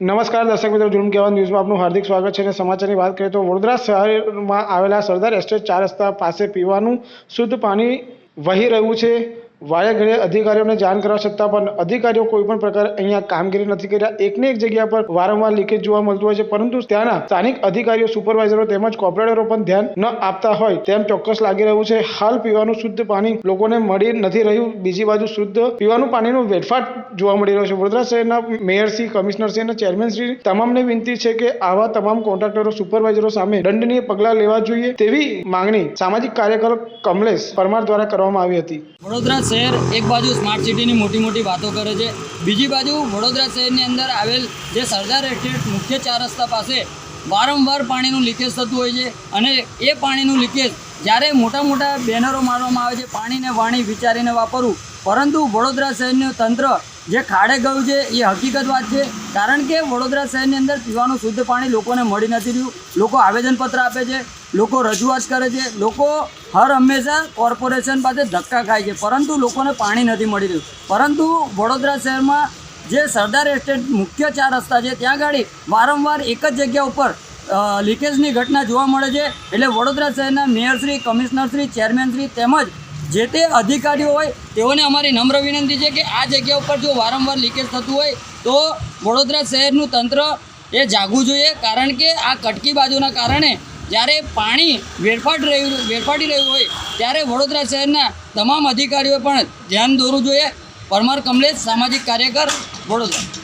નમસ્કાર, દર્શક મિત્રો, જુલમ કહેવા ન્યૂઝમાં આપનું હાર્દિક સ્વાગત છે અને સમાચારની વાત કરીએ તો વડોદરા શહેરમાં આવેલા સરદાર એસ્ટેટ ચાર રસ્તા પાસે પીવાનું શુદ્ધ પાણી વહી રહ્યું છે. વારે ઘડીએ અધિકારીઓને જાણ કરવા છતાં પણ અધિકારીઓ કોઈ પણ પ્રકારે અહીંયા કામગીરી નથી કર્યા. એકને એક જગ્યા પર વારંવાર લીકેજ જોવા મળતું હોય છે, પરંતુ ત્યાંના સ્થાનિક અધિકારીઓ, સુપરવાઇઝરો તેમજ કોર્પોરેટરો પણ ધ્યાન ન આપતા હોય તેમ ચોક્કસ લાગી રહ્યું છે. હાલ પીવાનું શુદ્ધ પાણી લોકોને મળી નથી રહ્યું. બીજી બાજુ શુદ્ધ પીવાનું પાણીનું વેડફાટ જોવા મળી રહ્યો છે. વડોદરા શહેરના મેયરશ્રી કમિશનરશ્રી અને ચેરમેનશ્રી તમામને વિનંતી છે કે આવા તમામ કોન્ટ્રાક્ટરો, સુપરવાઇઝરો સામે દંડનીય પગલાં લેવા જોઈએ તેવી માંગણી સામાજિક કાર્યકર કમલેશ પરમાર દ્વારા કરવામાં આવી હતી. વડોદરા શહેર એક બાજુ સ્માર્ટ સિટીની મોટી મોટી વાતો કરે છે. બીજી બાજુ વડોદરા શહેરની અંદર આવેલ જે સરદાર એસ્ટેટ મુખ્ય ચાર રસ્તા પાસે વારંવાર પાણીનું લીકેજ થતું હોય છે અને એ પાણીનું લીકેજ જ્યારે મોટા મોટા બેનરો મારવામાં આવે છે, પાણીને વાણી વિચારીને વાપરવું. પરંતુ વડોદરા શહેરનું તંત્ર જે ખાડે ગયું છે, એ હકીકત વાત છે. કારણ કે વડોદરા શહેરની અંદર પીવાનું શુદ્ધ પાણી લોકોને મળી નથી રહ્યું. લોકો આવેદનપત્ર આપે છે, લોકો રજૂઆત કરે છે. લોકો હર હંમેશા કોર્પોરેશન પાસે ધક્કા ખાય છે. પરંતુ લોકોને પાણી નથી મળી રહ્યું. પરંતુ વડોદરા શહેરમાં જે સરદાર એસ્ટેટ મુખ્ય ચાર રસ્તા છે, ત્યાં ગાડી વારંવાર એક જ જગ્યા ઉપર લીકેજની ઘટના જોવા મળે છે. એટલે વડોદરા શહેરના મેયરશ્રી કમિશનરશ્રી ચેરમેનશ્રી તેમજ જે તે અધિકારીઓ હોય, તેઓને અમારી નમ્ર વિનંતી છે કે આ જગ્યા ઉપર જો વારંવાર લીકેજ થતું હોય, તો વડોદરા શહેરનું તંત્ર એ જાગવું જોઈએ. કારણ કે આ કટકી બાજુના કારણે જ્યારે પાણી વેરફાટ રહ્યું વેરફાટી રહ્યું હોય, ત્યારે વડોદરા શહેરના તમામ અધિકારીઓએ પણ ધ્યાન દોરવું જોઈએ. પરમાર કમલેશ, સામાજિક કાર્યકર, વડોદરા.